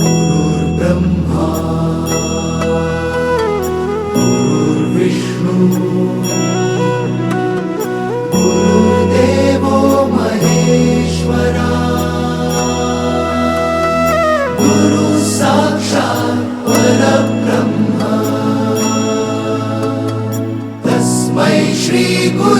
गुरुर्ब्रह्मा। गुरुर्विष्णू। गुरुर्देवो महेश्वरा। गुरु साक्षात् परब्रह्म। तस्मै श्रीगुरवे